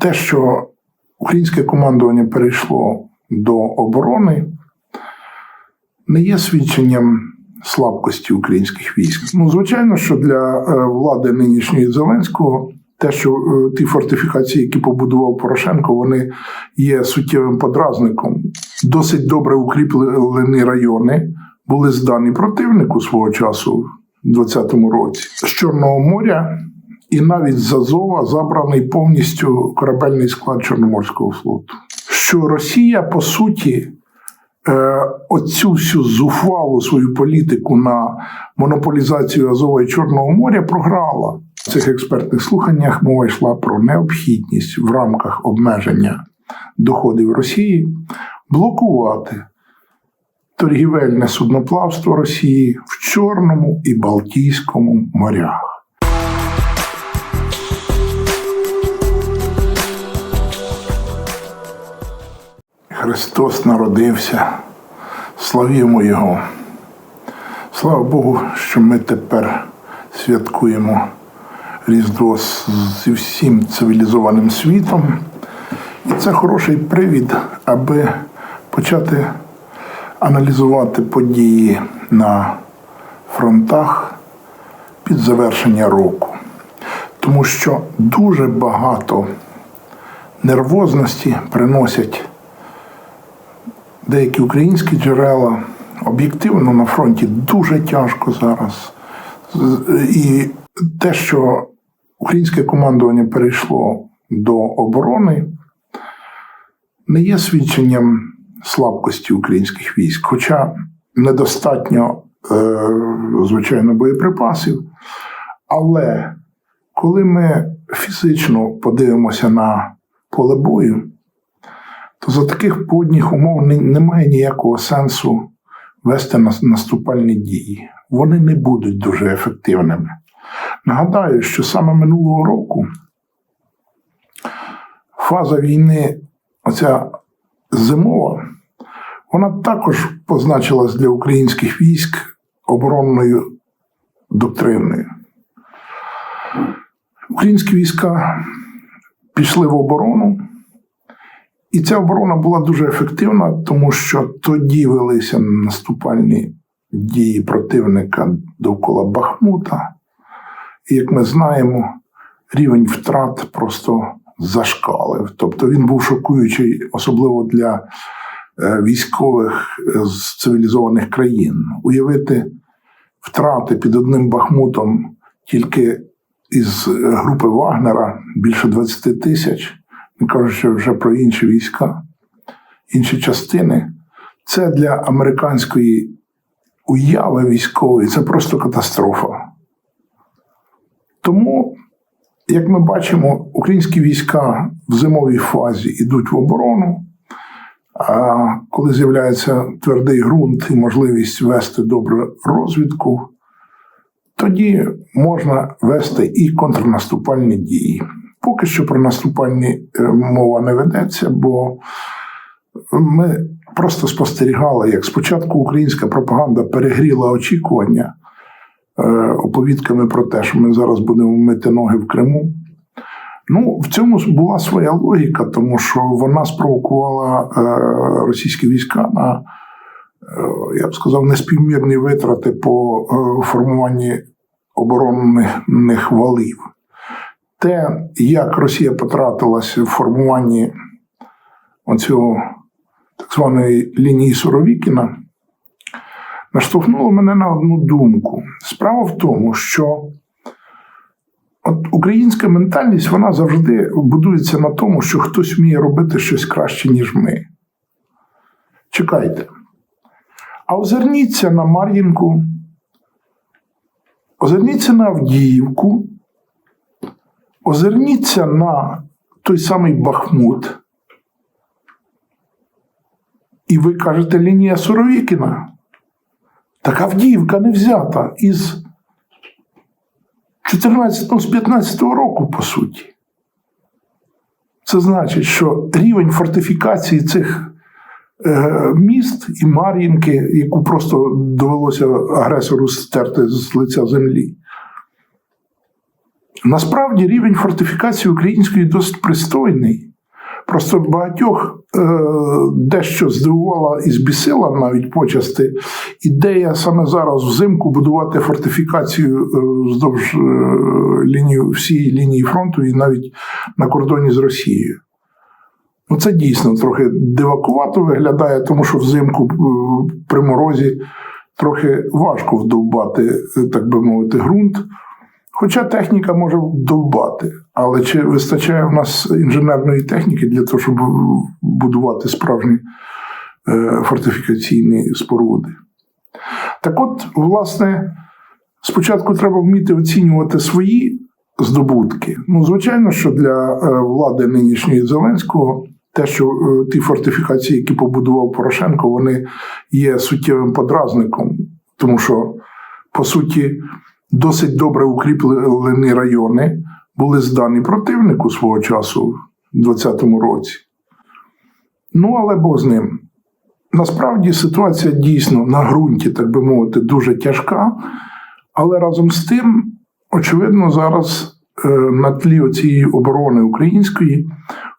те, що українське командування перейшло до оборони, не є свідченням слабкості українських військ. Ну, звичайно, що для е, влади нинішньої Зеленського. Те, що е, ті фортифікації, які побудував Порошенко, вони є суттєвим подразником. Досить добре укріплені райони були здані противнику свого часу в 20-му році з Чорного моря, і навіть з Азова забраний повністю корабельний склад Чорноморського флоту. Що Росія, по суті, е, оцю всю зухвалу свою політику на монополізацію Азова і Чорного моря програла. В цих експертних слуханнях мова йшла про необхідність в рамках обмеження доходів Росії блокувати торгівельне судноплавство Росії в Чорному і Балтійському морях. Христос народився, славімо Його. Слава Богу, що ми тепер святкуємо Різдво зі всім цивілізованим світом. І це хороший привід, аби почати аналізувати події на фронтах під завершення року. Тому що дуже багато нервозності приносять деякі українські джерела. Об'єктивно на фронті дуже тяжко зараз. І те, що українське командування перейшло до оборони, не є свідченням слабкості українських військ, хоча недостатньо, е, звичайно, боєприпасів. Але коли ми фізично подивимося на поле бою, то за таких подніх умов немає ніякого сенсу вести наступальні дії. Вони не будуть дуже ефективними. Нагадаю, що саме минулого року фаза війни, оця зимова, вона також позначилась для українських військ оборонною доктриною. Українські війська пішли в оборону, і ця оборона була дуже ефективна, тому що тоді велися наступальні дії противника довкола Бахмута. І як ми знаємо, рівень втрат просто зашкалив. Тобто він був шокуючий, особливо для е, військових е, з цивілізованих країн. Уявити втрати під одним Бахмутом тільки із групи Вагнера більше 20 тисяч, не кажучи вже про інші війська, інші частини. Це для американської уяви військової це просто катастрофа. Тому, як ми бачимо, українські війська в зимовій фазі йдуть в оборону. А коли з'являється твердий ґрунт і можливість вести добру розвідку, тоді можна вести і контрнаступальні дії. Поки що про наступальні е, мова не ведеться, бо ми просто спостерігали, як спочатку українська пропаганда перегріла очікування Е, оповідками про те, що ми зараз будемо мити ноги в Криму. Ну, в цьому була своя логіка, тому що вона спровокувала е, російські війська на, я б сказав, неспівмірні витрати по формуванні оборонних валів. Те, як Росія потратилася в формуванні оцього так званої лінії Суровікіна, наштовхнуло мене на одну думку. Справа в тому, що от українська ментальність вона завжди будується на тому, що хтось вміє робити щось краще, ніж ми. Чекайте. А озирніться на Мар'їнку, озирніться на Авдіївку, озирніться на той самий Бахмут. І ви кажете лінія Суровікіна. Так Авдіївка не взята із 14 з 15 року, по суті. Це значить, що рівень фортифікації цих е, міст і Мар'їнки, яку просто довелося агресору стерти з лиця землі, Насправді рівень фортифікації української досить пристойний. Просто багатьох е, дещо здивувала і збісила навіть почасти ідея саме зараз взимку будувати фортифікацію е, вздовж е, лінії, всієї лінії фронту і навіть на кордоні з Росією. Ну, це дійсно трохи дивакувато виглядає, тому що взимку е, при морозі трохи важко вдовбати, е, так би мовити, ґрунт. Хоча техніка може вдовбати, але чи вистачає в нас інженерної техніки для того, щоб будувати справжні е, фортифікаційні споруди? Так от, власне, спочатку треба вміти оцінювати свої здобутки. Ну, звичайно, що для е, влади нинішньої Зеленського те, що е, ті фортифікації, які побудував Порошенко, вони є суттєвим подразником, тому що, по суті, досить добре укріплені райони були здані противнику свого часу в 2020 році. Ну, але Бог з ним. Насправді ситуація дійсно на ґрунті, так би мовити, дуже тяжка, але разом з тим, очевидно, зараз е, на тлі цієї оборони української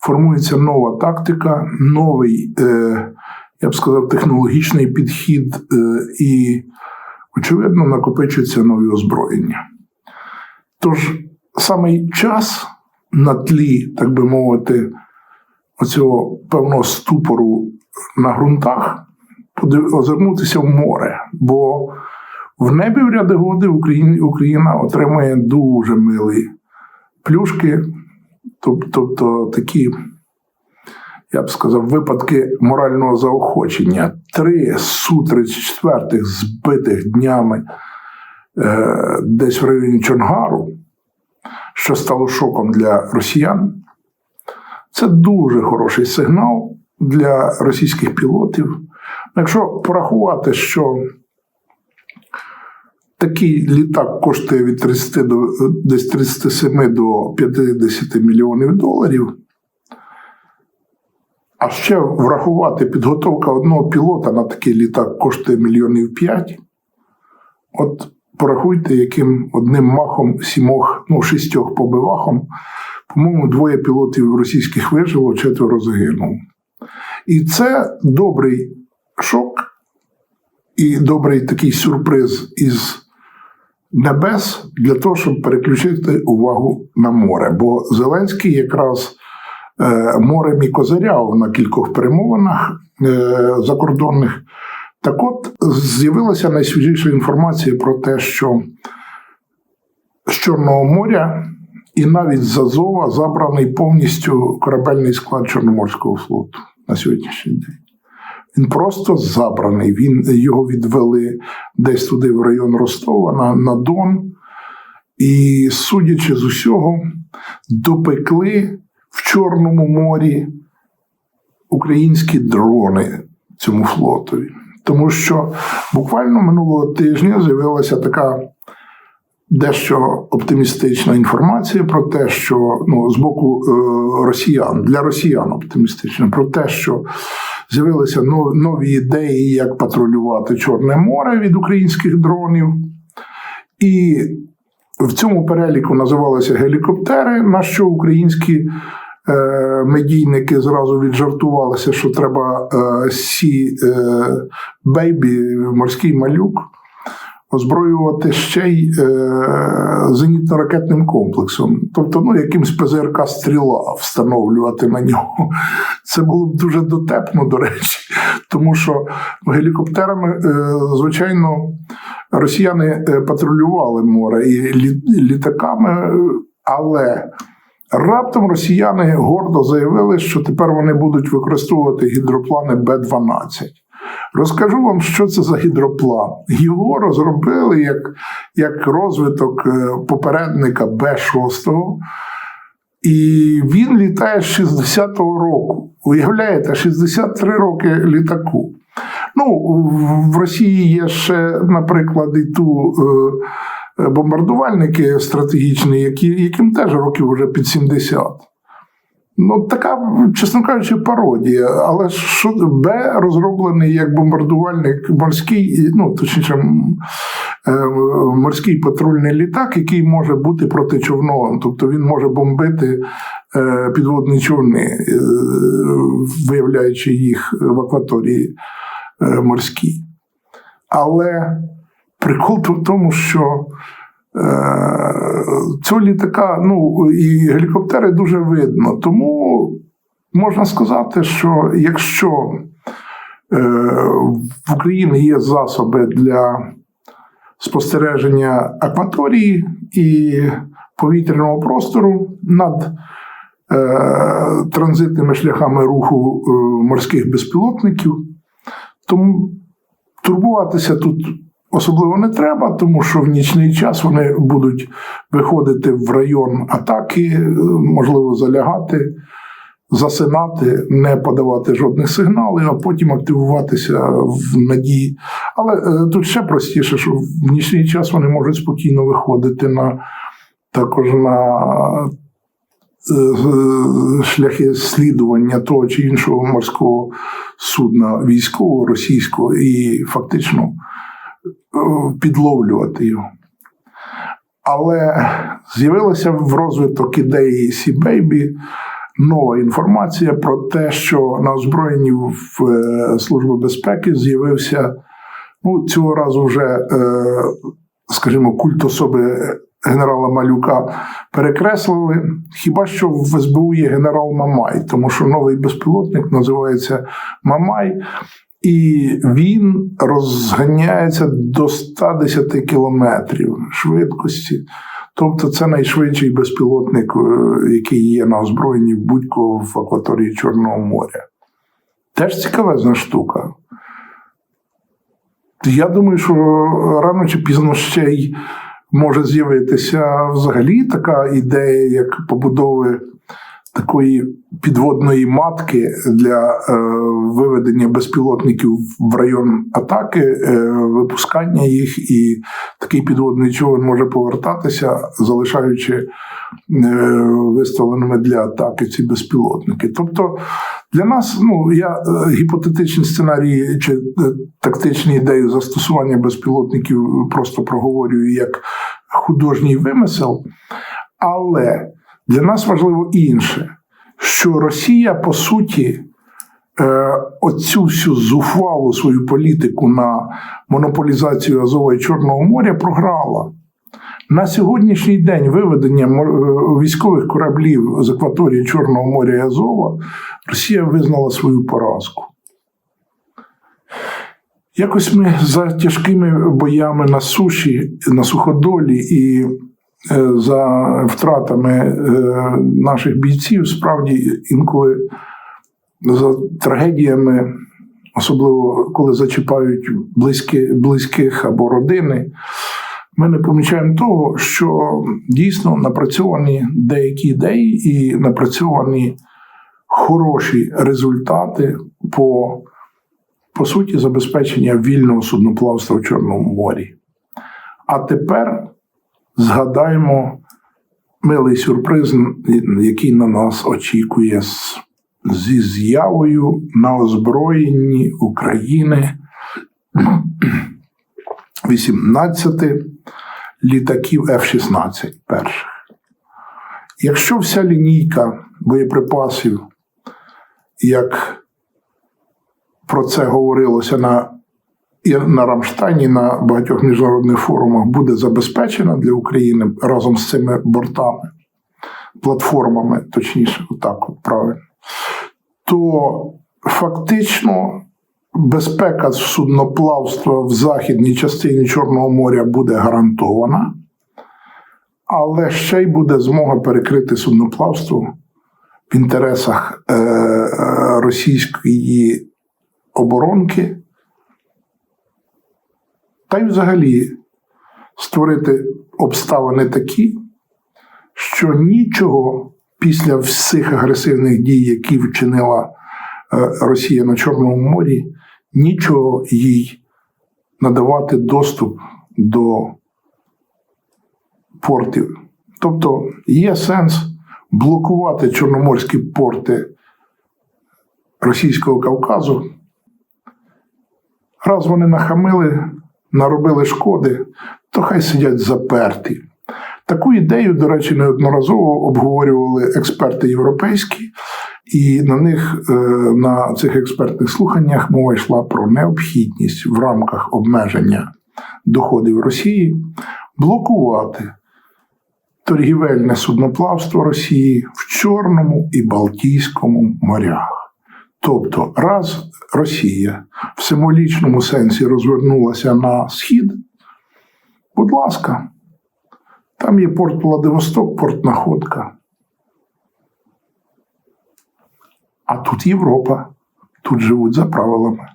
формується нова тактика, новий, е, я б сказав, технологічний підхід е, і, очевидно, накопичуються нові озброєння. Тож саме час на тлі, так би мовити, оцього певного ступору на ґрунтах озирнутися в море, бо в небі в ряди годи Україна, Україна отримує дуже милі плюшки, тоб- тобто такі, я б сказав, випадки морального заохочення. Три Су-34 збитих днями е, десь в районі Чонгару, що стало шоком для росіян. Це дуже хороший сигнал для російських пілотів. Якщо порахувати, що такий літак коштує від 30 до десь 37 до 50 мільйонів доларів, а ще врахувати підготовка одного пілота на такий літак коштує мільйонів 5, от порахуйте, яким одним махом сімох, ну, шістьох побивахом, по-моєму, двоє пілотів російських вижило, четверо загинуло. І це добрий шок і добрий такий сюрприз із небес для того, щоб переключити увагу на море. Бо Зеленський якраз морем і козиряв на кількох перемовинах е, закордонних. Так от з'явилася найсвіжіша інформація про те, що з Чорного моря і навіть з Азова забраний повністю корабельний склад Чорноморського флоту на сьогоднішній день. Він просто забраний. Він його відвели десь туди, в район Ростова, на, на Дон. І, судячи з усього, допекли Чорному морі українські дрони цьому флотові. Тому що буквально минулого тижня з'явилася така дещо оптимістична інформація про те, що ну, з боку е, росіян, для росіян оптимістична, про те, що з'явилися нов- нові ідеї, як патрулювати Чорне море від українських дронів. І в цьому переліку називалися гелікоптери, на що українські медійники зразу віджартувалися, що треба е, сі е, бейбі, морський малюк, озброювати ще й е, зенітно-ракетним комплексом, тобто ну, якимсь ПЗРК стріла встановлювати на нього. Це було б дуже дотепно, до речі, тому що гелікоптерами, е, звичайно, росіяни е, патрулювали море і літаками, е, але раптом росіяни гордо заявили, що тепер вони будуть використовувати гідроплани Б-12. Розкажу вам, що це за гідроплан. Його розробили як, як розвиток е, попередника Б-6. І він літає з 60-го року. Уявляєте, 63 роки літаку. Ну, в- Росії є ще, наприклад, і ту е, бомбардувальники стратегічні, які, яким теж років вже під 70. Ну, така, чесно кажучи, пародія. Але що Б розроблений як бомбардувальник морський, ну, точніше, е, морський патрульний літак, який може бути протичовновим, тобто він може бомбити е, підводні човни, е, виявляючи їх в акваторії е, морській. Але прикол в тому, що е, цього літака, ну і гелікоптери дуже видно. Тому можна сказати, що якщо е, в Україні є засоби для спостереження акваторії і повітряного простору над е, транзитними шляхами руху е, морських безпілотників, тому турбуватися тут особливо не треба, тому що в нічний час вони будуть виходити в район атаки, е, можливо, залягати, засинати, не подавати жодних сигналів, а потім активуватися в надії. Але е, тут ще простіше, що в нічний час вони можуть спокійно виходити на також на е, шляхи слідування того чи іншого морського судна військового російського і фактично підловлювати його. Але з'явилася в розвиток ідеї Сі-Бейбі нова інформація про те, що на озброєнні в е, Служби безпеки з'явився ну, цього разу вже, е, скажімо, культ особи генерала Малюка перекреслили. Хіба що в СБУ є генерал Мамай, тому що новий безпілотник називається Мамай. І він розганяється до 110 кілометрів швидкості. Тобто це найшвидший безпілотник, е, який є на озброєнні будь-кого в акваторії Чорного моря. Теж цікавезна штука. Я думаю, що рано чи пізно ще й може з'явитися взагалі така ідея, як побудови такої підводної матки для е, виведення безпілотників в район атаки, е, випускання їх, і такий підводний човен може повертатися, залишаючи е, виставленими для атаки ці безпілотники. Тобто для нас, ну я е, гіпотетичні сценарії чи е, тактичні ідеї застосування безпілотників просто проговорюю як художній вимисел, але для нас важливо інше, що Росія, по суті, е, оцю всю зухвалу свою політику на монополізацію Азова і Чорного моря програла. На сьогоднішній день виведення е, військових кораблів з акваторії Чорного моря і Азова Росія визнала свою поразку. Якось ми за тяжкими боями на суші, на суходолі і за втратами е, наших бійців, справді інколи за трагедіями, особливо коли зачіпають близькі, близьких або родини, ми не помічаємо того, що дійсно напрацьовані деякі ідеї і напрацьовані хороші результати по, по суті забезпечення вільного судноплавства в Чорному морі. А тепер згадаємо милий сюрприз, який на нас очікує зі з'явою на озброєнні України 18 літаків F-16 перших. Якщо вся лінійка боєприпасів, як про це говорилося на, і на Рамштайні, на багатьох міжнародних форумах, буде забезпечена для України разом з цими бортами, платформами, точніше, отак от правильно, то фактично безпека судноплавства в західній частині Чорного моря буде гарантована, але ще й буде змога перекрити судноплавство в інтересах е, е, російської оборонки, та й взагалі створити обставини такі, що нічого після всіх агресивних дій, які вчинила е, Росія на Чорному морі, нічого їй надавати доступ до портів. Тобто є сенс блокувати чорноморські порти Російського Кавказу. Раз вони нахамили наробили шкоди, то хай сидять заперті. Таку ідею, до речі, неодноразово обговорювали експерти європейські, і на них е, на цих експертних слуханнях мова йшла про необхідність в рамках обмеження доходів Росії блокувати торгівельне судноплавство Росії в Чорному і Балтійському морях. Тобто, раз Росія в символічному сенсі розвернулася на схід, будь ласка, там є порт Владивосток, порт Находка. А тут Європа, тут живуть за правилами.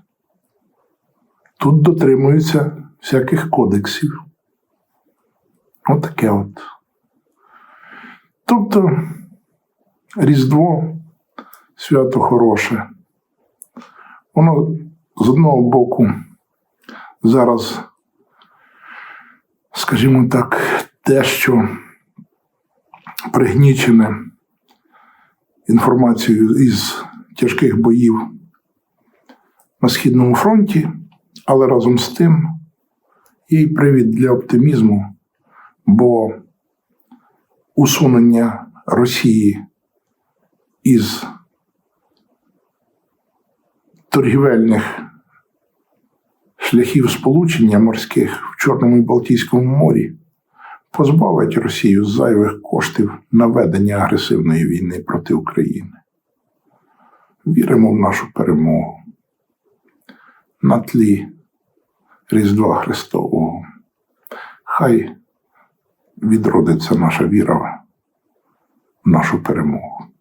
Тут дотримуються всяких кодексів. Отаке от. Тобто Різдво свято хороше. Воно з одного боку зараз, скажімо так, дещо пригнічене інформацією із тяжких боїв на Східному фронті, але разом з тим є й привід для оптимізму, бо усунення Росії із торгівельних шляхів сполучення морських в Чорному і Балтійському морі позбавить Росію зайвих коштів на ведення агресивної війни проти України. Віримо в нашу перемогу на тлі Різдва Христового. Хай відродиться наша віра в нашу перемогу.